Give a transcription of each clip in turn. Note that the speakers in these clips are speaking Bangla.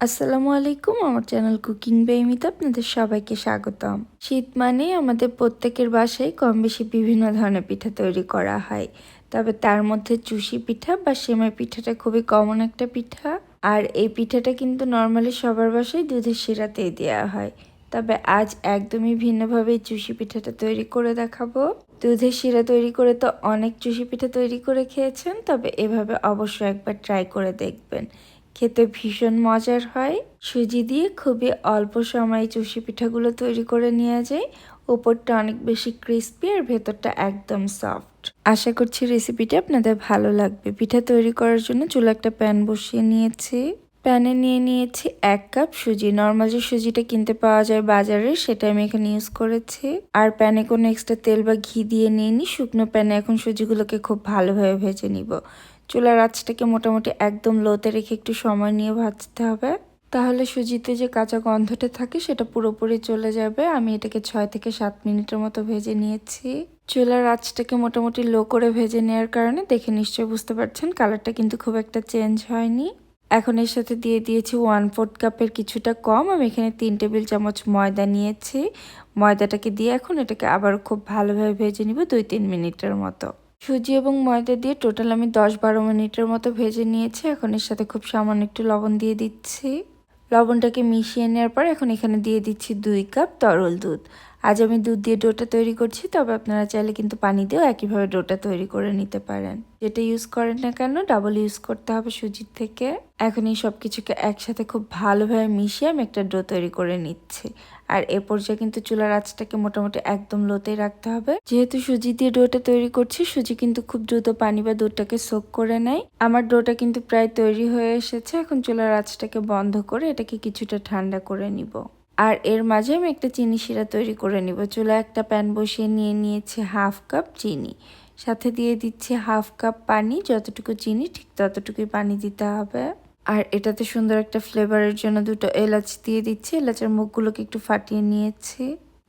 আসসালামু আলাইকুম, আমার চ্যানেল কুকিং বেমিতে আপনাদের সবাইকে স্বাগতম। শীত মানে আমাদের প্রত্যেকের বাসায় কম বেশি বিভিন্ন ধরনের পিঠা তৈরি করা হয়। তবে তার মধ্যে চুষি পিঠা বা সেমাই পিঠাটা খুবই কমন একটা পিঠা। আর এই পিঠাটা কিন্তু নর্মালি সবার বাসায় দুধের শিরাতেই দেওয়া হয়। তবে আজ একদমই ভিন্নভাবে চুষি পিঠাটা তৈরি করে দেখাবো। দুধের শিরা তৈরি করে তো অনেক চুষি পিঠা তৈরি করে খেয়েছেন, তবে এভাবে অবশ্যই একবার ট্রাই করে দেখবেন। খেতে ভীষণ মজার হয়। সুজি দিয়ে খুবই অল্প সময়ে চুষি পিঠাগুলো তৈরি করে নেওয়া যায়। ওপরটা অনেক বেশি ক্রিস্পি আর ভেতরটা একদম সফট আশা করছি রেসিপিটা আপনাদের ভালো লাগবে। পিঠা তৈরি করার জন্য চুলা একটা প্যান বসিয়ে নিয়েছি। প্যানে নিয়ে নিয়েছি এক কাপ সুজি। নর্মাল যে সুজিটা কিনতে পাওয়া যায় বাজারে, সেটা আমি এখানে ইউজ করেছি। আর প্যানে কোনো এক্সট্রা তেল বা ঘি দিয়ে নিয়ে নিই শুকনো প্যানে এখন সুজিগুলোকে খুব ভালোভাবে ভেজে নিব। চুলার আঁচটাকে মোটামুটি একদম লোতে রেখে একটু সময় নিয়ে ভাজতে হবে। তাহলে সুজিতে যে কাঁচা গন্ধটা থাকে সেটা পুরোপুরি চলে যাবে। আমি এটাকে ছয় থেকে সাত মিনিটের মতো ভেজে নিয়েছি। চুলার আঁচটাকে মোটামুটি লো করে ভেজে নেওয়ার কারণে দেখে নিশ্চয়ই বুঝতে পারছেন কালারটা কিন্তু খুব একটা চেঞ্জ হয়নি। এখন এর সাথে দিয়ে দিয়েছি ওয়ান ফোর্থ কাপের কিছুটা কম। আমি এখানে তিন টেবিল চামচ ময়দা নিয়েছি। ময়দাটাকে দিয়ে এখন এটাকে আবার খুব ভালোভাবে ভেজে নিব দুই তিন মিনিটের মতো। সুজি এবং ময়দা দিয়ে টোটাল আমি দশ বারো মিনিটের মতো ভেজে নিয়েছি। এখন এর সাথে খুব সামান্য একটু লবণ দিয়ে দিচ্ছি। লবণটাকে মিশিয়ে নেওয়ার পর এখন এখানে দিয়ে দিচ্ছি দুই কাপ তরল দুধ। আজ আমি দুধ দিয়ে ডোটা তৈরি করছি, তবে আপনারা চাইলে কিন্তু পানি দিয়েও একইভাবে ডোটা তৈরি করে নিতে পারেন। যেটা ইউজ করেন না কেন ডাবল ইউজ করতে হবে সুজির থেকে। এখন এই সব কিছুকে একসাথে খুব ভালোভাবে মিশিয়ে আমি একটা ডো তৈরি করে নিচ্ছি। আর এ পর্যায়ে কিন্তু চুলার আঁচটাকে মোটামুটি একদম লোতেই রাখতে হবে। যেহেতু সুজি দিয়ে ডোটা তৈরি করছি, সুজি কিন্তু খুব দ্রুত পানি বা দুধটাকে সোক করে নেয়। আমার ডোটা কিন্তু প্রায় তৈরি হয়ে এসেছে, এখন চুলার আঁচটাকে বন্ধ করে এটাকে কিছুটা ঠান্ডা করে নিব। আর এর মাঝে আমি একটা চিনি শিরা তৈরি করে নিব। চুলা একটা প্যান বসিয়ে নিয়ে নিয়েছি হাফ কাপ চিনি। সাথে দিয়ে দিচ্ছি হাফ কাপ পানি, যতটুকু চিনি, ঠিক ততটুকুই পানি দিতে হবে। আর এটাতে সুন্দর একটা ফ্লেভারের জন্য দুটো এলাচ দিয়ে দিচ্ছি। এলাচের মুখগুলোকে একটু ফাটিয়ে নিয়েছি।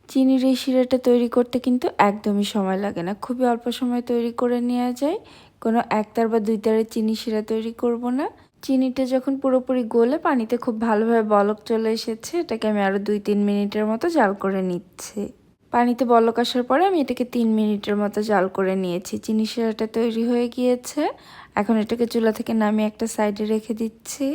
চিনির এই শিরাটা তৈরি করতে কিন্তু একদমই সময় লাগে না। খুবই অল্প সময় তৈরি করে নেওয়া যায়। কোনো একতার বা দুই তারের চিনি শিরা তৈরি করব না। চিনিটা যখন পুরোপুরি গলে পানিতে খুব ভালোভাবে বলক চলে এসেছে, এটাকে আমি আরও দুই তিন মিনিটের মতো জাল করে নিচ্ছি। পানিতে বলক আসার পরে আমি এটাকে তিন মিনিটের মতো জাল করে নিয়েছি। চিনি শিরাটা তৈরি হয়ে গিয়েছে। এখন এটাকে চুলা থেকে নামিয়ে একটা সাইডে রেখে দিচ্ছি।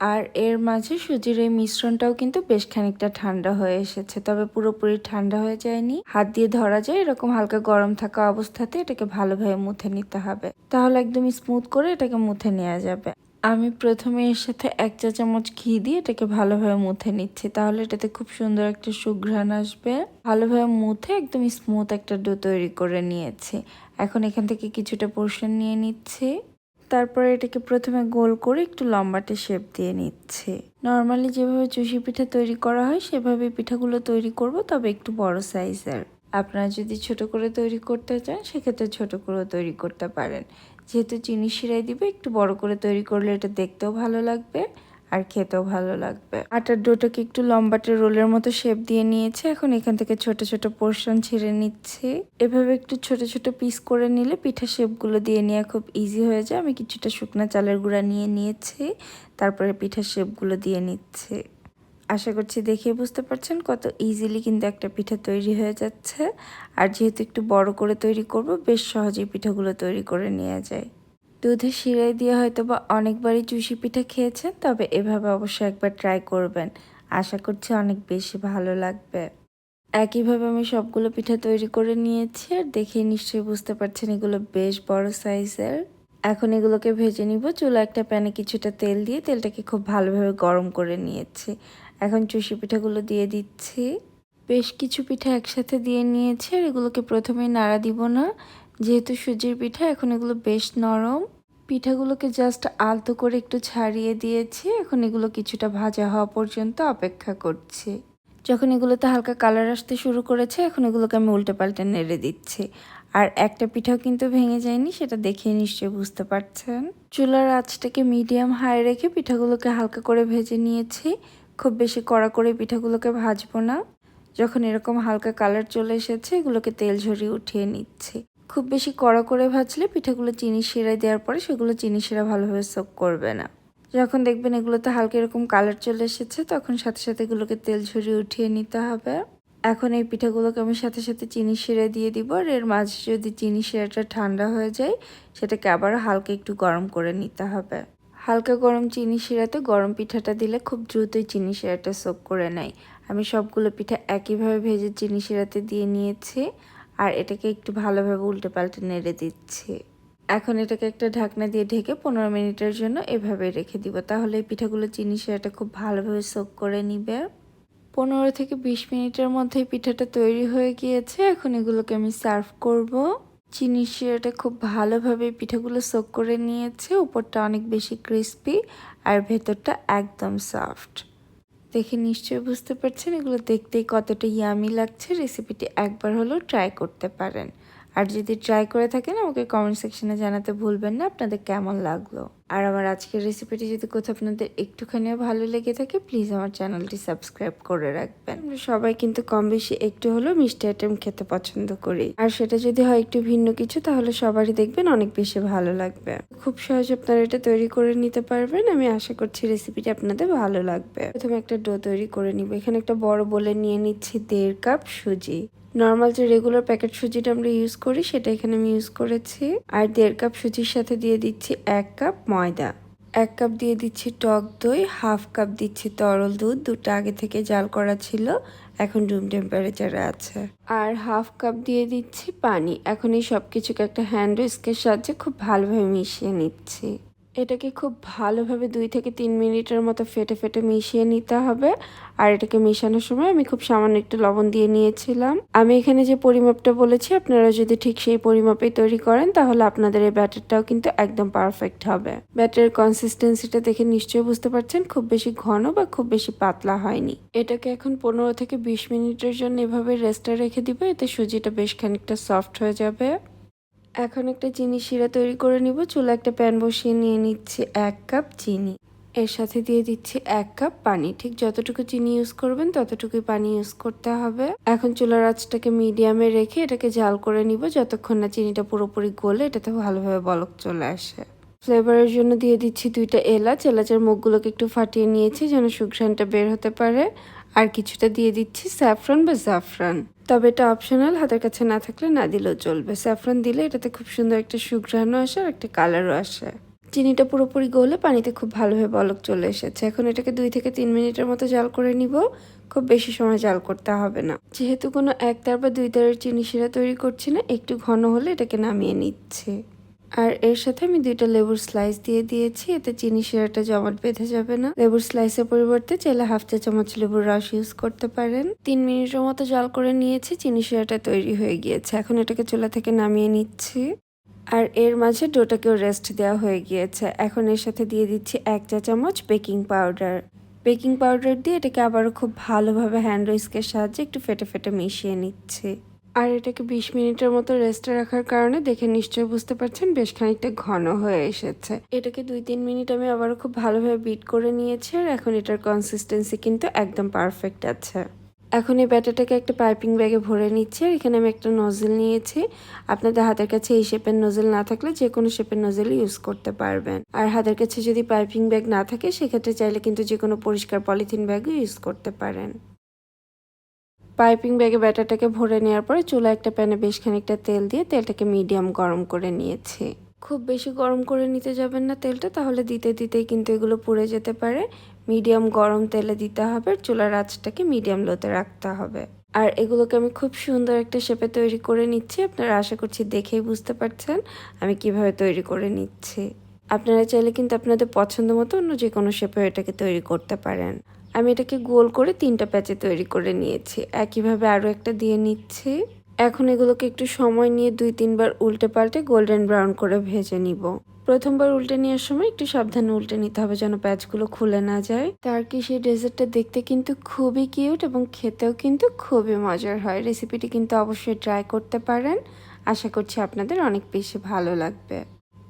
আর এর মাঝে সুজির এই মিশ্রণটাও কিন্তু বেশ খানিকটা ঠান্ডা হয়ে এসেছে, তবে পুরোপুরি ঠান্ডা হয়ে যায়নি। হাত দিয়ে ধরা যায়, এরকম হালকা গরম থাকা অবস্থাতে এটাকে ভালোভাবে মুথে নিতে হবে। তাহলে একদম স্মুথ করে এটাকে মুথে নেওয়া যাবে। আমি প্রথমে এর সাথে এক চা চামচ ঘি দিয়ে এটাকে ভালোভাবে মুথে নিচ্ছি, তাহলে এটাতে খুব সুন্দর একটা সুঘ্রাণ আসবে। ভালোভাবে মুথে একদম স্মুথ একটা ডো তৈরি করে নিয়েছি। এখন এখান থেকে কিছুটা পোর্শন নিয়ে নিচ্ছি। তারপরে এটাকে প্রথমে গোল করে একটু লম্বাটে শেপ দিয়ে নিচ্ছে। নর্মালি যেভাবে চুষি পিঠা তৈরি করা হয়, সেভাবে পিঠাগুলো তৈরি করব, তবে একটু বড় সাইজের আপনারা যদি ছোট করে তৈরি করতে চান, সেক্ষেত্রে ছোট করেও তৈরি করতে পারেন। যেহেতু চিনি সিরাই দিবে, একটু বড় করে তৈরি করলে এটা দেখতেও ভালো লাগবে। আর খেতেও ভালো লাগবে। আটার ডোটাকে একটু লম্বাটে রোলের মতো শেপ দিয়ে নিয়েছে, এখন এখান থেকে ছোট ছোট পোর্শন ছিঁড়ে নিচ্ছে। এভাবে একটু ছোট ছোট পিস করে নিলে পিঠা শেপগুলো দিয়ে নেওয়া খুব ইজি হয়ে যায়। আমি কিছুটা শুকনা চালের গুঁড়া নিয়ে নিয়েছি, তারপরে পিঠা শেপগুলো দিয়ে নিচ্ছে। আশা করছি দেখে বুঝতে পারছেন কত ইজিলি কিন্তু একটা পিঠা তৈরি হয়ে যাচ্ছে। আর যেহেতু একটু বড় করে তৈরি করব, বেশ সহজেই পিঠাগুলো তৈরি করে নেওয়া যায়। দুধে শিরাই দিয়ে হয়তো বা অনেকবারই চুষি পিঠা খেয়েছেন, তবে এভাবে অবশ্যই একবার ট্রাই করবেন। আশা করছি অনেক বেশি ভালো লাগবে। একইভাবে আমি সবগুলো পিঠা তৈরি করে নিয়েছি আর দেখে নিশ্চয়ই বুঝতে পারছেন এগুলো বেশ বড় সাইজের। এখন এগুলোকে ভেজে নিব। চুলা একটা প্যানে কিছুটা তেল দিয়ে তেলটাকে খুব ভালোভাবে গরম করে নিয়েছি। এখন চুষি পিঠাগুলো দিয়ে দিচ্ছি। বেশ কিছু পিঠা একসাথে দিয়ে নিয়েছি আর এগুলোকে প্রথমেই নাড়া দিব না। যেহেতু সুজির পিঠা, এখন এগুলো বেশ নরম। পিঠাগুলোকে জাস্ট আলতো করে একটু ছাড়িয়ে দিয়েছি। এখন এগুলো কিছুটা ভাজা হওয়া পর্যন্ত অপেক্ষা করছি। যখন এগুলোতে হালকা কালার আসতে শুরু করেছে, এখন এগুলোকে আমি উল্টে পাল্টে নেড়ে দিচ্ছি। আর একটা পিঠাও কিন্তু ভেঙে যায়নি, সেটা দেখে নিশ্চয়ই বুঝতে পারছেন। চুলার আঁচটাকে মিডিয়াম হাই রেখে পিঠাগুলোকে হালকা করে ভেজে নিয়েছি। খুব বেশি কড়া করে পিঠাগুলোকে ভাজবো না। যখন এরকম হালকা কালার চলে এসেছে, এগুলোকে তেল ঝরিয়ে উঠিয়ে নিচ্ছি। খুব বেশি কড়া করে ভাজলে পিঠাগুলো চিনি শিরা দেওয়ার পরে সেগুলো চিনি শিরা ভালোভাবে সোক করবে না। যখন দেখবেন এগুলোতে হালকা এরকম কালার চলে এসেছে, তখন সাথে সাথে এগুলোকে তেল ঝরিয়ে উঠিয়ে নিতে হবে। এখন এই পিঠাগুলোকে আমি সাথে সাথে চিনি শিরা দিয়ে দিব আর এর মাঝে যদি চিনি শিরাটা ঠান্ডা হয়ে যায়, সেটাকে আবার হালকা একটু গরম করে নিতে হবে। হালকা গরম চিনি শিরাতে গরম পিঠাটা দিলে খুব দ্রুতই চিনি শিরাটা সোক করে নেয়। আমি সবগুলো পিঠা একইভাবে ভেজে চিনি শিরাতে দিয়ে নিয়েছি। আর এটাকে একটু ভালোভাবে উল্টে পাল্টে নেড়ে দিচ্ছি। এখন এটাকে একটা ঢাকনা দিয়ে ঢেকে পনেরো মিনিটের জন্য এভাবে রেখে দিব। তাহলে এই পিঠাগুলো চিনি শিরাটা খুব ভালোভাবে সোক করে নিবে। পনেরো থেকে বিশ মিনিটের মধ্যে পিঠাটা তৈরি হয়ে গিয়েছে। এখন এগুলোকে আমি সার্ভ করব। চিনি শিরাটা খুব ভালোভাবে পিঠাগুলো সোক করে নিয়েছে। উপরটা অনেক বেশি ক্রিস্পি আর ভেতরটা একদম সফট দেখে নিশ্চয়ই বুঝতে পারছেন, এগুলো দেখতেই কতটা ইয়ামি লাগছে। রেসিপিটি একবার হলেও ট্রাই করতে পারেন। আর যদি ট্রাই করে থাকেন, আমাকে কমেন্ট সেকশনে জানাতে ভুলবেন না। আপনাদের কেমন লাগল? আর আমার আজকের রেসিপিটি যদি কোথাও আপনাদের একটুখানিও ভালো লেগে থাকে প্লিজ আমার চ্যানেলটি সাবস্ক্রাইব করে রাখবেন। সবাই কিন্তু কম বেশি একটু হলেও মিষ্টি আইটেম খেতে পছন্দ করি। আর সেটা যদি হয় একটু ভিন্ন কিছু, তাহলে সবারই দেখবেন অনেক বেশি ভালো লাগবে। খুব সহজে আপনারা এটা তৈরি করে নিতে পারবেন। আমি আশা করছি রেসিপিটি আপনাদের ভালো লাগবে। প্রথমে একটা ডো তৈরি করে নিব। এখানে একটা বড় বলে নিয়ে নিচ্ছি দেড় কাপ সুজি। নর্মাল যে রেগুলার প্যাকেট সুজিটা আমরা ইউজ করি, সেটা এখানে আমি ইউজ করেছি। আর দেড় কাপ সুজির সাথে দিয়ে দিচ্ছি এক কাপ ময়দা। এক কাপ দিয়ে দিচ্ছি টক দই হাফ কাপ দিচ্ছি তরল দুধ দুটো আগে থেকে জাল করা ছিল, এখন রুম টেম্পারেচারে আছে। আর হাফ কাপ দিয়ে দিচ্ছি পানি। এখন এই সব কিছুকে একটা হ্যান্ড উইস্কের সাহায্যে খুব ভালোভাবে মিশিয়ে নিচ্ছি। এটাকে খুব ভালোভাবে দুই থেকে তিন মিনিটের মতো ফেটে ফেটে মিশিয়ে নিতে হবে। আর এটাকে মেশানোর সময় আমি খুব সামান্য একটু লবণ দিয়ে নিয়েছিলাম। আমি এখানে যে পরিমাপটা বলেছি, আপনারা যদি ঠিক সেই পরিমাপেই তৈরি করেন, তাহলে আপনাদের এই ব্যাটারটাও কিন্তু একদম পারফেক্ট হবে। ব্যাটারের কনসিস্টেন্সিটা দেখে নিশ্চয়ই বুঝতে পারছেন, খুব বেশি ঘন বা খুব বেশি পাতলা হয়নি। এটাকে এখন পনেরো থেকে বিশ মিনিটের জন্য এভাবে রেস্টে রেখে দিব, এতে সুজিটা বেশ খানিকটা সফট হয়ে যাবে। এখন একটা চিনি শিরা তৈরি করে নিব। চুলা একটা প্যান বসিয়ে নিয়ে নিচ্ছি এক কাপ চিনি। এর সাথে দিয়ে দিচ্ছি এক কাপ পানি। ঠিক যতটুকু চিনি ইউজ করবেন, ততটুকুই পানি ইউজ করতে হবে। এখন চুলার আঁচটাকে মিডিয়ামে রেখে এটাকে জাল করে নিব। যতক্ষণ না চিনিটা পুরোপুরি গলে, এটাতে ভালোভাবে বলক চলে আসে। ফ্লেভারের জন্য দিয়ে দিচ্ছি দুইটা এলাচ। এলাচের মুখগুলোকে একটু ফাটিয়ে নিয়েছি যেন সুঘ্রানটা বের হতে পারে। আর কিছুটা দিয়ে দিচ্ছি স্যাফরন বা জাফরান। তবে এটা অপশনাল হাতের কাছে না থাকলে না দিলেও চলবে। স্যাফরন দিলে এটাতে খুব সুন্দর একটা সুঘ্রাণও আসে আর একটা কালারও আসে। চিনিটা পুরোপুরি গলে পানিতে খুব ভালোভাবে বলক চলে এসেছে। এখন এটাকে দুই থেকে তিন মিনিটের মতো জাল করে নিব। খুব বেশি সময় জাল করতে হবে না। যেহেতু কোনো এক তার বা দুই তারের চিনি শিরা তৈরি করছি না, একটু ঘন হলে এটাকে নামিয়ে নিচ্ছে। আর এর সাথে আমি দুইটা লেবুর স্লাইস দিয়ে দিয়েছি। এতে চিনি শিরাটা জমাট বেঁধে যাবে না। লেবুর স্লাইসের পরিবর্তে চাইলে হাফ চা চামচ লেবুর রস ইউজ করতে পারেন। তিন মিনিটের মতো জল করে নিয়েছি, চিনি শিরাটা তৈরি হয়ে গিয়েছে। এখন এটাকে চুলা থেকে নামিয়ে নিচ্ছি। আর এর মাঝে ডোটাকেও রেস্ট দেওয়া হয়ে গিয়েছে। এখন এর সাথে দিয়ে দিচ্ছি এক চা চামচ বেকিং পাউডার বেকিং পাউডার দিয়ে এটাকে আবারও খুব ভালোভাবে হ্যান্ড উইস্কের সাহায্যে একটু ফেটে ফেটে মিশিয়ে নিচ্ছি। আর এটাকে বিশ মিনিটের মতো রেস্টে রাখার কারণে দেখে নিশ্চয়ই বুঝতে পারছেন বেশ খানিকটা ঘন হয়ে এসেছে। এটাকে দুই তিন মিনিট আমি আবারও খুব ভালোভাবে বিট করে নিয়েছি আর এখন এটার কনসিস্টেন্সি কিন্তু একদম পারফেক্ট আছে। এখন এই ব্যাটারটাকে একটা পাইপিং ব্যাগে ভরে নিচ্ছি আর এখানে আমি একটা নজল নিয়েছি। আপনাদের হাতের কাছে এই শেপের নজল না থাকলে যে কোনো শেপের নজল ইউজ করতে পারবেন। আর হাতের কাছে যদি পাইপিং ব্যাগ না থাকে, সেক্ষেত্রে চাইলে কিন্তু যে কোনো পরিষ্কার পলিথিন ব্যাগও ইউজ করতে পারেন। পাইপিং ব্যাগে ব্যাটারটাকে ভরে নেওয়ার পরে চুলা একটা প্যানে বেশ খানিকটা তেল দিয়ে তেলটাকে মিডিয়াম গরম করে নিয়েছি। খুব বেশি গরম করে নিতে যাবেন না তেলটা, তাহলে দিতে দিতেই কিন্তু এগুলো পুড়ে যেতে পারে। মিডিয়াম গরম তেলে দিতে হবে, চুলার আঁচটাকে মিডিয়াম লোতে রাখতে হবে। আর এগুলোকে আমি খুব সুন্দর একটা শেপে তৈরি করে নিচ্ছি, আপনারা আশা করছি দেখেই বুঝতে পারছেন আমি কীভাবে তৈরি করে নিচ্ছি। আপনারা চাইলে কিন্তু আপনাদের পছন্দ মতো অন্য যে কোনো শেপে এটাকে তৈরি করতে পারেন। আমি এটাকে গোল করে তিনটা প্যাচে তৈরি করে নিয়েছি। একইভাবে আরও একটা দিয়ে নিচ্ছি। এখন এগুলোকে একটু সময় নিয়ে দুই, তিনবার উল্টে পাল্টে গোল্ডেন ব্রাউন করে ভেজে নিব। প্রথমবার উল্টে নেওয়ার সময় একটু সাবধানে উল্টে নিতে হবে যেন প্যাচগুলো খুলে না যায়। তার কি সেই ডেজার্টটা দেখতে কিন্তু খুবই কিউট এবং খেতেও কিন্তু খুবই মজার হয়। রেসিপিটি কিন্তু অবশ্যই ট্রাই করতে পারেন। আশা করছি আপনাদের অনেক বেশি ভালো লাগবে।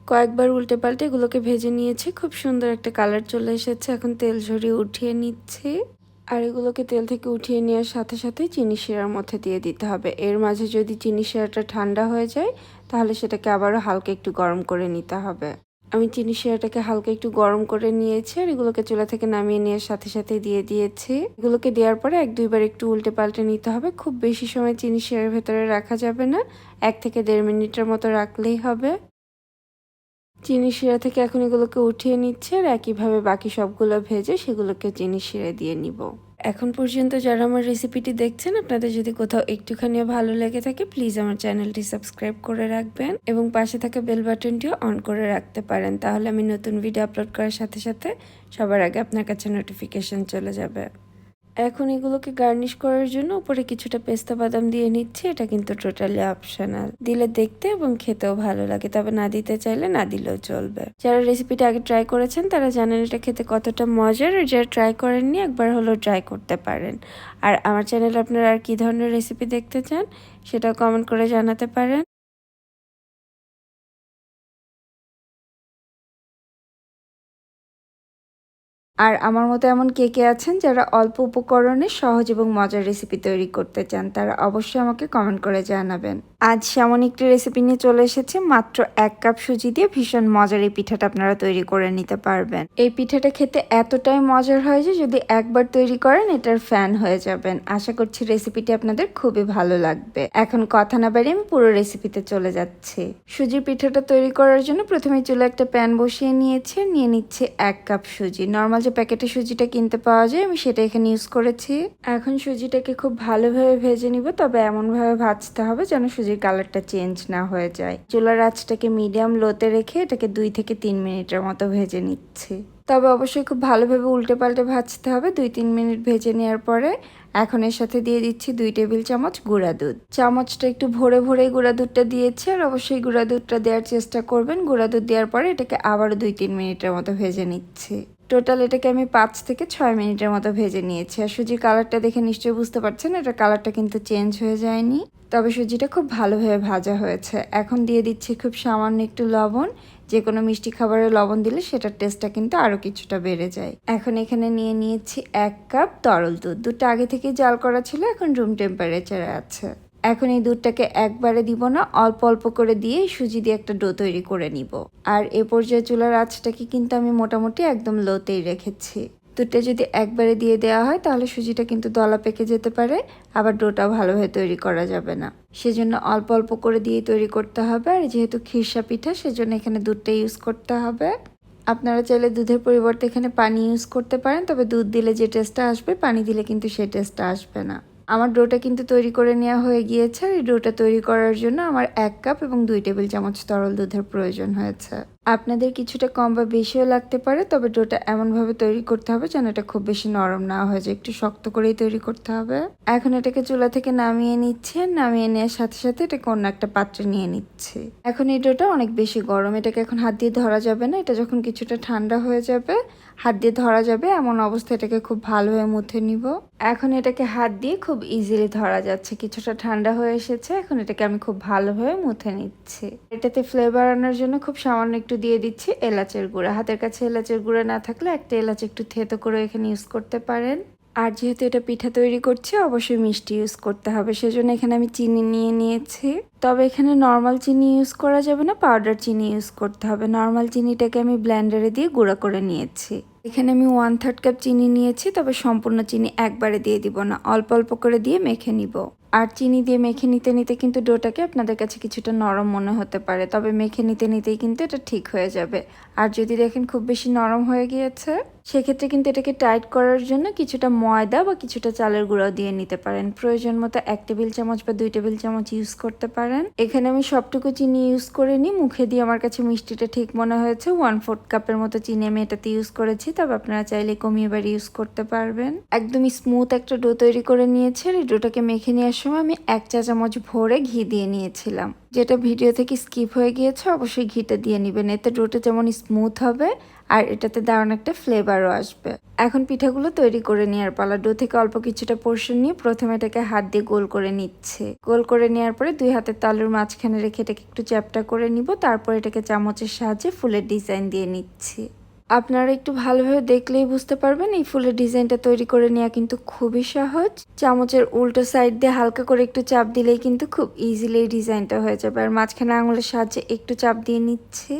কয়েকবার উল্টে পাল্টে এগুলোকে ভেজে নিয়েছি। খুব সুন্দর একটা কালার চলে এসেছে। এখন তেল ঝরিয়ে উঠিয়ে নিচ্ছি। আর এগুলোকে তেল থেকে উঠিয়ে নেওয়ার সাথে সাথে চিনি শিরার মধ্যে দিয়ে দিতে হবে। এর মাঝে যদি চিনি শিরাটা ঠান্ডা হয়ে যায়, তাহলে সেটাকে আবারও হালকা একটু গরম করে নিতে হবে। আমি চিনি শিরাটাকে হালকা একটু গরম করে নিয়েছি আর এগুলোকে চুলা থেকে নামিয়ে নেওয়ার সাথে সাথে দিয়ে দিয়েছি। এগুলোকে দেওয়ার পরে এক দুইবার একটু উল্টে পাল্টে নিতে হবে। খুব বেশি সময় চিনি শিরার ভেতরে রাখা যাবে না। এক থেকে দেড় মিনিটের মতো রাখলেই হবে। চিনি শিরা থেকে এখন এগুলোকে উঠিয়ে নিচ্ছে আর একইভাবে বাকি সবগুলো ভেজে সেগুলোকে চিনি শিরা দিয়ে নিব। এখন পর্যন্ত যারা আমার রেসিপিটি দেখছেন, আপনাদের যদি কোথাও একটুখানিও ভালো লেগে থাকে প্লিজ আমার চ্যানেলটি সাবস্ক্রাইব করে রাখবেন এবং পাশে থাকা বেল বাটনটিও অন করে রাখতে পারেন। তাহলে আমি নতুন ভিডিও আপলোড করার সাথে সাথে সবার আগে আপনার কাছে নোটিফিকেশন চলে যাবে। এখন এগুলোকে গার্নিশ করার জন্য উপরে কিছুটা পেস্তা বাদাম দিয়ে নিচ্ছি, এটা কিন্তু টোটালি অপশনাল দিলে দেখতে এবং খেতেও ভালো লাগে, তবে না দিতে চাইলে না দিলেও চলবে। যারা রেসিপিটা আগে ট্রাই করেছেন, তারা জানেন এটা খেতে কতটা মজার, আর যারা ট্রাই করেননি, একবার হলেও ট্রাই করতে পারেন। আর আমার চ্যানেলে আপনারা আর কি ধরনের রেসিপি দেখতে চান, সেটাও কমেন্ট করে জানাতে পারেন। আর আমার মতো এমন কে কে আছেন যারা অল্প উপকরণে সহজ এবং মজার রেসিপি তৈরি করতে চান, তারা অবশ্যই আমাকে কমেন্ট করে জানাবেন। আজ সেমন একটি রেসিপি নিয়ে চলে এসেছে, মাত্র এক কাপ সুজি দিয়ে ভীষণ মজার এই পিঠাটা আপনারা তৈরি করে নিতে পারবেন। এই পিঠাটা খেতে এতটাই মজার হয় যে যদি একবার তৈরি করেন, এটার ফ্যান হয়ে যাবেন। আশা করছি রেসিপিটি আপনাদের খুবই ভালো লাগবে। এখন কথা না বাড়িয়ে আমি পুরো রেসিপিতে চলে যাচ্ছি। সুজির পিঠাটা তৈরি করার জন্য প্রথমে চুলে একটা প্যান বসিয়ে নিয়েছি, নিয়ে নিচ্ছে এক কাপ সুজি। নর্মাল যে প্যাকেটে সুজিটা কিনতে পাওয়া যায়, আমি সেটা এখানে ইউজ করেছি। এখন সুজিটাকে খুব ভালোভাবে ভেজে নিব, তবে এমনভাবে ভাজতে হবে যেন সুজির কালারটা চেঞ্জ না হয়ে যায়। চুলার আঁচটাকে মিডিয়াম লোতে রেখে এটাকে দুই থেকে তিন মিনিটের মতো ভেজে নিচ্ছি। তবে অবশ্যই খুব ভালোভাবে উল্টে পাল্টে ভাজতে হবে, দুই তিন মিনিট ভেজে নেওয়ার পরে এখন এর সাথে দিয়ে দিচ্ছি দুই টেবিল চামচ গুঁড়া দুধ। চামচটা একটু ভরে ভরে গুঁড়া দুধটা দিয়েছি, আর অবশ্যই গুঁড়া দুধটা দেওয়ার চেষ্টা করবেন। গুঁড়া দুধ দেওয়ার পরে এটাকে আবারও দুই তিন মিনিটের মতো ভেজে নিচ্ছি। টোটাল এটাকে আমি পাঁচ থেকে ছয় মিনিটের মতো ভেজে নিয়েছি। আর সুজির কালারটা দেখে নিশ্চয়ই বুঝতে পারছেন, এটা কালারটা কিন্তু চেঞ্জ হয়ে যায়নি। তবে সুজিটা খুব ভালোভাবে ভাজা হয়েছে। এখন দিয়ে দিচ্ছি খুব সামান্য একটু লবণ। যে কোনো মিষ্টি খাবারে লবণ দিলে সেটার টেস্টটা কিন্তু আরও কিছুটা বেড়ে যায়। এখন এখানে নিয়ে নিয়েছি এক কাপ তরল দুধ। দুধটা আগে থেকে জাল করা ছিল, এখন রুম টেম্পারেচারে আছে। এখন এই দুধটাকে একবারে দিব না, অল্প অল্প করে দিয়ে সুজি দিয়ে একটা ডো তৈরি করে নিব। আর এ পর্যায়ে চুলার আঁচটাকে কিন্তু আমি মোটামুটি একদম লোতেই রেখেছি। দুধটা যদি একবারে দিয়ে দেওয়া হয়, তাহলে সুজিটা কিন্তু দলা পেকে যেতে পারে, আবার ডোটাও ভালোভাবে তৈরি করা যাবে না। সেজন্য অল্প অল্প করে দিয়ে তৈরি করতে হবে, আর যেহেতু খিরসা পিঠা, সেজন্য এখানে দুধটা ইউজ করতে হবে। আপনারা চাইলে দুধের পরিবর্তে এখানে পানি ইউজ করতে পারেন, তবে দুধ দিলে যে টেস্টটা আসবে, পানি দিলে কিন্তু সেই টেস্টটা আসবে না। আমার ডোটা কিন্তু তৈরি করে নেওয়া হয়ে গিয়েছে। আর এই ডোটা তৈরি করার জন্য আমার এক কাপ এবং দুই টেবিল চামচ তরল দুধের প্রয়োজন হয়েছে। আপনাদের কিছুটা কম বা বেশিও লাগতে পারে, তবে ডোটা এমনভাবে তৈরি করতে হবে যেন এটা খুব বেশি নরম না হয়ে যায়, একটু শক্ত করেই তৈরি করতে হবে। এখন এটাকে চুলা থেকে নামিয়ে নিচ্ছে নামিয়ে নেওয়ার সাথে সাথে এটাকে অন্য একটা পাত্রে নিয়ে নিচ্ছে। এখন এই ডোটা অনেক বেশি গরম, এটাকে এখন হাত দিয়ে ধরা যাবে না, এটা যখন কিছুটা ঠান্ডা হয়ে যাবে, হাত দিয়ে ধরা যাবে, এমন অবস্থায় এটাকে খুব ভালোভাবে মুথে নিব। এখন এটাকে হাত দিয়ে খুব ইজিলি ধরা যাচ্ছে, কিছুটা ঠান্ডা হয়ে এসেছে, এখন এটাকে আমি খুব ভালোভাবে মুথে নিচ্ছি। এটাতে ফ্লেভার আনার জন্য খুব সামান্য একটু দিয়ে দিচ্ছি এলাচের গুঁড়া। হাতের কাছে এলাচের গুঁড়া না থাকলে একটা এলাচ একটু থেতো করে এখানে ইউজ করতে পারেন। আর যেহেতু এটা পিঠা তৈরি করছে, অবশ্যই মিষ্টি ইউজ করতে হবে। সেজন্য এখানে আমি চিনি নিয়ে নিয়েছি। তবে এখানে নর্মাল চিনি ইউজ করা যাবে না পাউডার চিনি ইউজ করতে হবে। নর্মাল চিনিটাকে আমি ব্ল্যান্ডারে দিয়ে গুঁড়া করে নিয়েছি। এখানে আমি ওয়ান থার্ড কাপ চিনি নিয়েছি, তবে সম্পূর্ণ চিনি একবারে দিয়ে দিব না। অল্প অল্প করে দিয়ে মেখে নিব। আর চিনি দিয়ে মেখে নিতে নিতে কিন্তু ডোটাকে আপনাদের কাছে কিছুটা নরম মনে হতে পারে, তবে মেখে নিতে নিতেই কিন্তু এটা ঠিক হয়ে যাবে। আর যদি দেখেন খুব বেশি নরম হয়ে গিয়েছে, সেক্ষেত্রে কিন্তু এটাকে টাইট করার জন্য কিছুটা ময়দা বা কিছুটা চালের গুঁড়াও দিয়ে নিতে পারেন। প্রয়োজন মতো এক টেবিল চামচ বা দুই টেবিল চামচ ইউজ করতে পারেন। এখানে আমি সবটুকু চিনি ইউজ করে নিই। মুখে দিয়ে আমার কাছে মিষ্টিটা ঠিক মনে হয়েছে। ওয়ান ফোর্থ কাপের মতো চিনি আমি এটাতে ইউজ করেছি। তবে আপনারা চাইলে কমিয়ে বাড়ি ইউজ করতে পারবেন। একদমই স্মুথ একটা ডো তৈরি করে নিয়েছে এই ডোটাকে মেখে নেওয়ার সময় আমি এক চা চামচ ভরে ঘি দিয়ে নিয়েছিলাম। যেটা ভিডিও থেকে স্কিপ হয়ে গিয়েছে, অবশ্যই ঘিটা দিয়ে নেবেন। এতে ডোটা যেমন স্মুথ হবে, আর এটাতে দারুণ একটা ফ্লেভারও আসবে। এখন পিঠাগুলো তৈরি করে নেওয়ার পালা। ডো থেকে অল্প কিছুটা পোর্শন নিয়ে প্রথমে এটাকে হাত দিয়ে গোল করে নিচ্ছে। গোল করে নেওয়ার পরে দুই হাতের তালুর মাঝখানে রেখে এটাকে একটু চ্যাপটা করে নিব। তারপর এটাকে চামচের সাহায্যে ফুলের ডিজাইন দিয়ে নিচ্ছি। আপনারা একটু ভালোভাবে দেখলেই বুঝতে পারবেন, এই ফুলের ডিজাইনটা তৈরি করে নেওয়া কিন্তু খুবই সহজ। চামচের উল্টো সাইড দিয়ে হালকা করে একটু চাপ দিলেই কিন্তু খুব ইজিলি ডিজাইনটা হয়ে যাবে। আর মাঝখানে আঙুলের সাহায্যে একটু চাপ দিয়ে নিচ্ছি।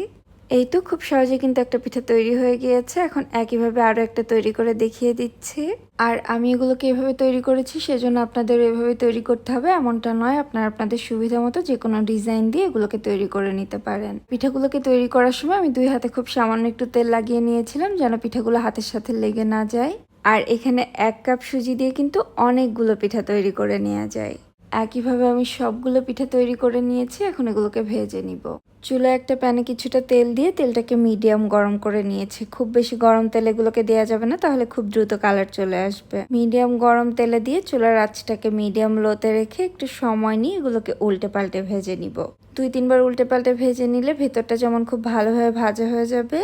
এই তো খুব সহজে কিন্তু একটা পিঠা তৈরি হয়ে গিয়েছে। এখন একইভাবে আরও একটা তৈরি করে দেখিয়ে দিচ্ছি। আর আমি এগুলোকে এভাবে তৈরি করেছি, সেজন্য আপনাদের এভাবে তৈরি করতে হবে। এমনটা নয়, আপনারা আপনাদের সুবিধা মতো যে কোনো ডিজাইন দিয়ে এগুলোকে তৈরি করে নিতে পারেন। পিঠাগুলোকে তৈরি করার সময় আমি দুই হাতে খুব সামান্য একটু তেল লাগিয়ে নিয়েছিলাম, যেন পিঠাগুলো হাতের সাথে লেগে না যায়। আর এখানে এক কাপ সুজি দিয়ে কিন্তু অনেকগুলো পিঠা তৈরি করে নেওয়া যায়। একইভাবে আমি সবগুলো পিঠা তৈরি করে নিয়েছি, এখন এগুলোকে ভেজে নিব। চুলায় একটা প্যানে কিছুটা তেল দিয়ে তেলটাকে মিডিয়াম গরম করে নিয়েছি। খুব বেশি গরম তেলে এগুলোকে দেওয়া যাবে না, তাহলে খুব দ্রুত কালার চলে আসবে। মিডিয়াম গরম তেলে দিয়ে চুলার আঁচটাকে মিডিয়াম লোতে রেখে একটু সময় নিয়ে এগুলোকে উল্টে পাল্টে ভেজে নিব। দুই তিনবার উল্টে পাল্টে ভেজে নিলে ভেতরটা যেমন খুব ভালোভাবে ভাজা হয়ে যাবে,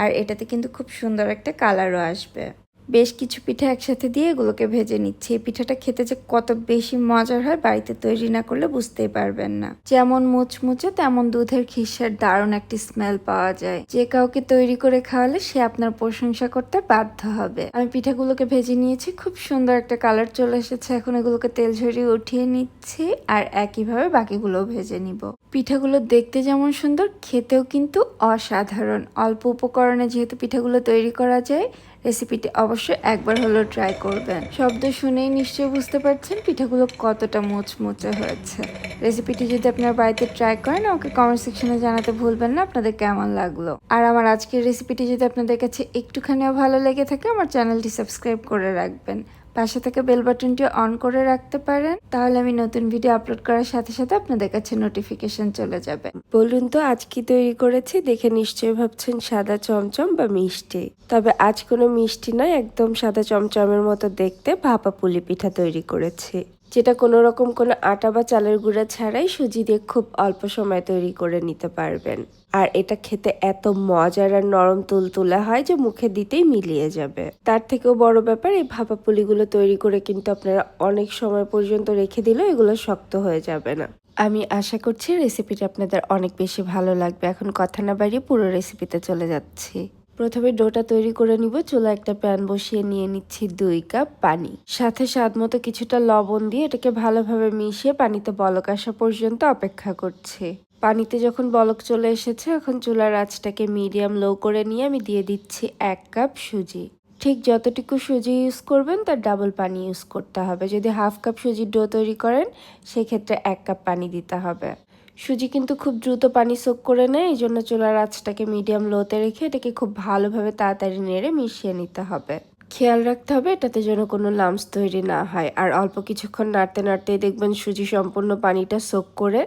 আর এটাতে কিন্তু খুব সুন্দর একটা কালারও আসবে। বেশ কিছু পিঠা একসাথে দিয়ে এগুলোকে ভেজে নিচ্ছি। এই পিঠাটা খেতে যে কত বেশি মজার হয় বাড়িতে তৈরি না করলে বুঝতেই পারবেন না। যেমন মুচমুচে তেমন দুধের খিসার দারুণ একটি স্মেল পাওয়া যায়। যে কাউকে তৈরি করে খাওয়ালে সে আপনার প্রশংসা করতে বাধ্য হবে। আমি পিঠাগুলোকে ভেজে নিয়েছি, খুব সুন্দর একটা কালার চলে এসেছে। এখন এগুলোকে তেল ঝরিয়ে উঠিয়ে নিচ্ছি আর একইভাবে বাকিগুলোও ভেজে নিব। পিঠাগুলো দেখতে যেমন সুন্দর, খেতেও কিন্তু অসাধারণ। অল্প উপকরণে যেহেতু পিঠাগুলো তৈরি করা যায় রেসিপিটি অবশ্যই একবার হলেও ট্রাই করবেন। শব্দ শুনেই নিশ্চয়ই বুঝতে পারছেন পিঠাগুলো কতটা মোচমোচে হয়েছে। রেসিপিটি যদি আপনার বাড়িতে ট্রাই করেন, আমাকে কমেন্ট সেকশনে জানাতে ভুলবেন না, আপনাদের কেমন লাগল? আর আমার আজকের রেসিপিটি যদি আপনাদের কাছে একটুখানিও ভালো লেগে থাকে, আমার চ্যানেলটি সাবস্ক্রাইব করে রাখবেন। পাশে থেকে বেল বাটনটি অন করে রাখতে পারেন। তাহলে আমি নতুন ভিডিও আপলোড করার সাথে সাথে আপনাদের কাছে নোটিফিকেশন চলে যাবে। বলুন তো, আজ কি তৈরি করেছি? দেখে নিশ্চয়ই ভাবছেন সাদা চমচম বা মিষ্টি। তবে আজ কোনো মিষ্টি নয়, একদম সাদা চমচমের মতো দেখতে ভাপা পুলি পিঠা তৈরি করেছি। যেটা কোনো রকম কোনো আটা বা চালের গুঁড়া ছাড়াই সুজি দিয়ে খুব অল্প সময় তৈরি করে নিতে পারবেন। আর এটা খেতে এত মজার আর নরম তুলতুলা হয় যে মুখে দিতেই মিলিয়ে যাবে। তার থেকেও বড় ব্যাপার, এই ভাপা পুলিগুলো তৈরি করে কিন্তু আপনারা অনেক সময় পর্যন্ত রেখে দিলেও এগুলো শক্ত হয়ে যাবে না। আমি আশা করছি রেসিপিটা আপনাদের অনেক বেশি ভালো লাগবে। এখন কথা না বাড়িয়ে পুরো রেসিপিতে চলে যাচ্ছি। প্রথমে ডোটা তৈরি করে নিব চুলা একটা প্যান বসিয়ে নিয়ে নিচ্ছি দুই কাপ পানি। সাথে স্বাদ মতো কিছুটা লবণ দিয়ে এটাকে ভালোভাবে মিশিয়ে পানিতে বলক আসা পর্যন্ত অপেক্ষা করছে। পানিতে যখন বলক চলে এসেছে, এখন চুলার আঁচটাকে মিডিয়াম লো করে নিয়ে আমি দিয়ে দিচ্ছি এক কাপ সুজি। ঠিক যতটুকু সুজি ইউজ করবেন, তার ডাবল পানি ইউজ করতে হবে। যদি হাফ কাপ সুজির ডো তৈরি করেন, সেক্ষেত্রে এক কাপ পানি দিতে হবে। সুজি কিন্তু খুব দ্রুত পানি সোক করে নেয়, এই জন্য চুলার আঁচটাকে মিডিয়াম লোতে রেখে এটাকে খুব ভালোভাবে তাড়াতাড়ি নেড়ে মিশিয়ে নিতে হবে। খেয়াল রাখতে হবে এটাতে যেন কোনো লামস তৈরি না হয়। আর অল্প কিছুক্ষণ নাড়তে নাড়তেই দেখবেন সুজি সম্পূর্ণ পানিটা সোক করে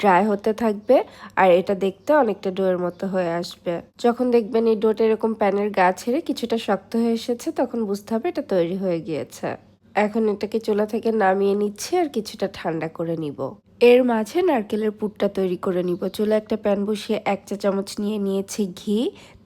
ড্রাই হতে থাকবে, আর এটা দেখতে অনেকটা ডোয়ের মতো হয়ে আসবে। যখন দেখবেন এই ডোটা এরকম প্যানের গা ছেড়ে কিছুটা শক্ত হয়ে এসেছে, তখন বুঝতে হবে এটা তৈরি হয়ে গিয়েছে। এখন এটাকে চুলা থেকে নামিয়ে নিচ্ছি আর কিছুটা ঠান্ডা করে নিব। এর মাঝে নারকেলের পুরটা তৈরি করে নিব। চুলা একটা প্যান বসিয়ে এক চা চামচ নিয়ে নিয়েছি ঘি,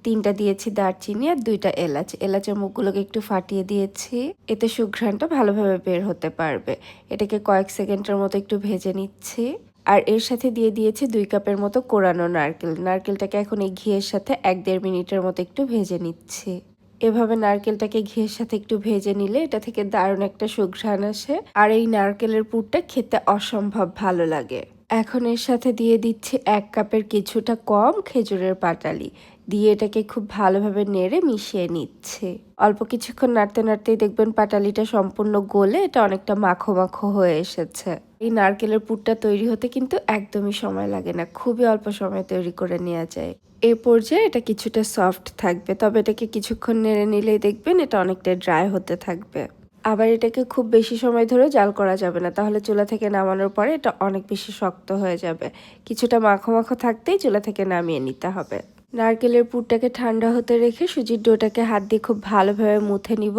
তিনটা দিয়েছি দারচিনি আর দুইটা এলাচ। এলাচের মুখগুলোকে একটু ফাটিয়ে দিয়েছি। এতে সুঘ্রাণটা ভালোভাবে বের হতে পারবে। এটাকে কয়েক সেকেন্ডের মতো একটু ভেজে নিচ্ছি। আর এর সাথে দিয়ে দিয়েছি দুই কাপের মতো কোরানো নারকেল। নারকেলটাকে এখন এই ঘিয়ের সাথে এক দেড় মিনিটের মতো একটু ভেজে নিচ্ছি। এভাবে নারকেলটাকে ঘিয়ের সাথে একটু ভেজে নিলে এটা থেকে দারুণ একটা সুঘ্রাণ আসে। আর এই নারকেলের পুরটা খেতে অসম্ভব ভালো লাগে। এখন এর সাথে দিয়ে দিচ্ছি এক কাপের কিছুটা কম খেজুরের পাটালি। দিয়ে এটাকে খুব ভালোভাবে নেড়ে মিশিয়ে নিচ্ছে। অল্প কিছুক্ষণ নাড়তে নাড়তেই দেখবেন পাটালিটা সম্পূর্ণ গলে এটা অনেকটা মাখো মাখো হয়ে এসেছে। এই নারকেলের পুরটা তৈরি হতে কিন্তু একদমই সময় লাগে না। খুবই অল্প সময় তৈরি করে নেওয়া যায়। এ পর্যায়ে এটা কিছুটা সফট থাকবে, তবে এটাকে কিছুক্ষণ নেড়ে নিলেই দেখবেন এটা অনেকটা ড্রাই হতে থাকবে। আবার এটাকে খুব বেশি সময় ধরে জাল করা যাবে না, তাহলে চুলা থেকে নামানোর পরে এটা অনেক বেশি শক্ত হয়ে যাবে। কিছুটা মাখো মাখো থাকতেই চুলা থেকে নামিয়ে নিতে হবে। নারকেলের পুরটাকে ঠান্ডা হতে রেখে সুজির ডোটাকে হাত দিয়ে খুব ভালোভাবে মুথে নিব।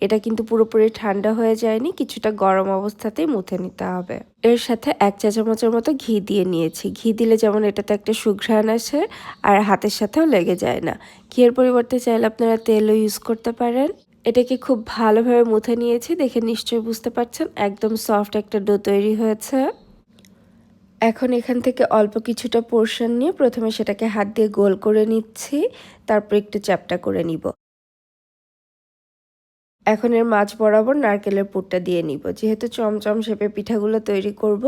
এটা কিন্তু পুরোপুরি ঠান্ডা হয়ে যায়নি, কিছুটা গরম অবস্থাতেই মুথে নিতে হবে। এর সাথে এক চা চামচের মতো ঘি দিয়ে নিয়েছি। ঘি দিলে যেমন এটাতে একটা সুঘ্রাণ আসে আর হাতের সাথেও লেগে যায় না। ঘিয়ের পরিবর্তে চাইলে আপনারা তেলও ইউজ করতে পারেন। এটাকে খুব ভালোভাবে মুথে নিয়েছি, দেখে নিশ্চয়ই বুঝতে পারছেন, একদম সফট একটা ডো তৈরি হয়েছে। এখন এখান থেকে অল্প কিছুটা পোর্শন নিয়ে প্রথমে সেটাকে হাত দিয়ে গোল করে নিচ্ছি, তারপর একটু চ্যাপটা করে নিব। এখন এর মাছ বরাবর নারকেলের পুরটা দিয়ে নিব। যেহেতু চমচম শেপে পিঠাগুলো তৈরি করব,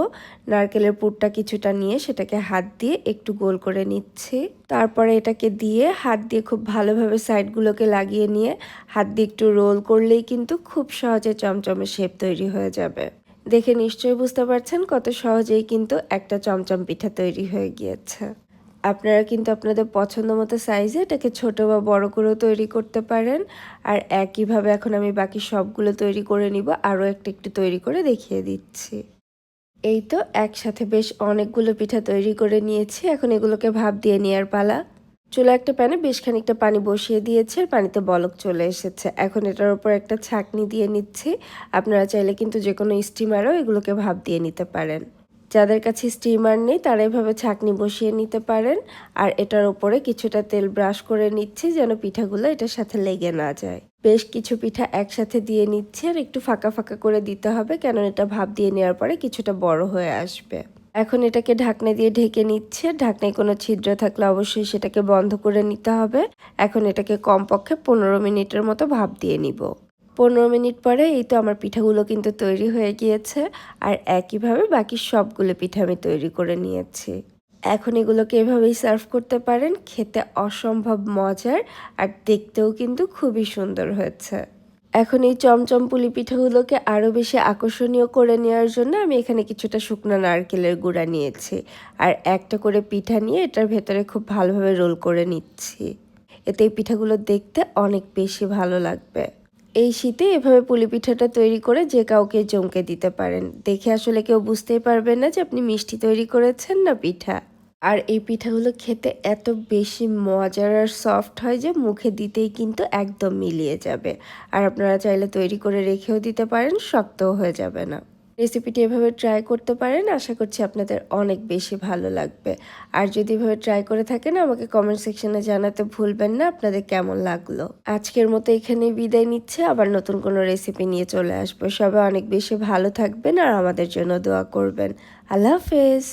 নারকেলের পুরটা কিছুটা নিয়ে সেটাকে হাত দিয়ে একটু গোল করে নিচ্ছি। তারপরে এটাকে দিয়ে হাত দিয়ে খুব ভালোভাবে সাইডগুলোকে লাগিয়ে নিয়ে হাত দিয়ে একটু রোল করলেই কিন্তু খুব সহজে চমচমের শেপ তৈরি হয়ে যাবে। দেখে নিশ্চয়ই বুঝতে পারছেন কত সহজেই কিন্তু একটা চমচম পিঠা তৈরি হয়ে গিয়েছে। আপনারা কিন্তু আপনাদের পছন্দ মতো সাইজে এটাকে ছোট বা বড় করেও তৈরি করতে পারেন। আর একইভাবে এখন আমি বাকি সবগুলো তৈরি করে নিব, আরও একটা একটু তৈরি করে দেখিয়ে দিচ্ছি। এই তো একসাথে বেশ অনেকগুলো পিঠা তৈরি করে নিয়েছি, এখন এগুলোকে ভাপ দিয়ে নেওয়ার পালা। চুলা একটা প্যানে বেশ খানিকটা পানি বসিয়ে দিয়েছে, আর পানিতে বলক চলে এসেছে। এখন এটার উপর একটা ছাকনি দিয়ে নিচ্ছি। আপনারা চাইলে কিন্তু যে কোনো স্টিমারও এগুলোকে ভাপ দিয়ে নিতে পারেন। যাদের কাছে স্টিমার নেই, তারা এভাবে ছাকনি বসিয়ে নিতে পারেন। আর এটার উপরে কিছুটা তেল ব্রাশ করে নিচ্ছি যেন পিঠাগুলো এটার সাথে লেগে না যায়। বেশ কিছু পিঠা একসাথে দিয়ে নিচ্ছি, আর একটু ফাঁকা ফাঁকা করে দিতে হবে কেন এটা ভাপ দিয়ে নেওয়ার পরে কিছুটা বড় হয়ে আসবে। এখন এটাকে ঢাকনা দিয়ে ঢেকে নিচ্ছে। ঢাকনায় কোনো ছিদ্র থাকলে অবশ্যই সেটাকে বন্ধ করে নিতে হবে। এখন এটাকে কমপক্ষে পনেরো মিনিটের মতো ভাপ দিয়ে নিব। পনেরো মিনিট পরে এই তো আমার পিঠাগুলো কিন্তু তৈরি হয়ে গিয়েছে। আর একইভাবে বাকি সবগুলো পিঠা আমি তৈরি করে নিয়েছি। এখন এগুলোকে এভাবেই সার্ভ করতে পারেন। খেতে অসম্ভব মজার আর দেখতেও কিন্তু খুবই সুন্দর হয়েছে। এখন এই চমচম পুলি পিঠাগুলোকে আরও বেশি আকর্ষণীয় করে নেওয়ার জন্য আমি এখানে কিছুটা শুকনো নারকেলের গুঁড়া নিয়েছি। আর একটা করে পিঠা নিয়ে এটার ভেতরে খুব ভালোভাবে রোল করে নিচ্ছি। এতে এই পিঠাগুলো দেখতে অনেক বেশি ভালো লাগবে। এই শীতে এভাবে পুলি পিঠাটা তৈরি করে যে কাউকে চমকে দিতে পারেন। দেখে আসলে কেউ বুঝতেই পারবেন না যে আপনি মিষ্টি তৈরি করেছেন না পিঠা। আর এই পিঠাগুলো খেতে এত বেশি মজার আর সফট হয় যে মুখে দিতেই কিন্তু একদম মিলিয়ে যাবে। আর আপনারা চাইলে তৈরি করে রেখেও দিতে পারেন, শক্তও হয়ে যাবে না। রেসিপিটি এভাবে ট্রাই করতে পারেন, আশা করছি আপনাদের অনেক বেশি ভালো লাগবে। আর যদি এভাবে ট্রাই করে থাকেন, আমাকে কমেন্ট সেকশনে জানাতে ভুলবেন না, আপনাদের কেমন লাগল? আজকের মতো এখানেই বিদায় নিচ্ছে, আবার নতুন কোনো রেসিপি নিয়ে চলে আসব। সবাই অনেক বেশি ভালো থাকবেন আর আমাদের জন্য দোয়া করবেন। আল্লাহ হাফেজ!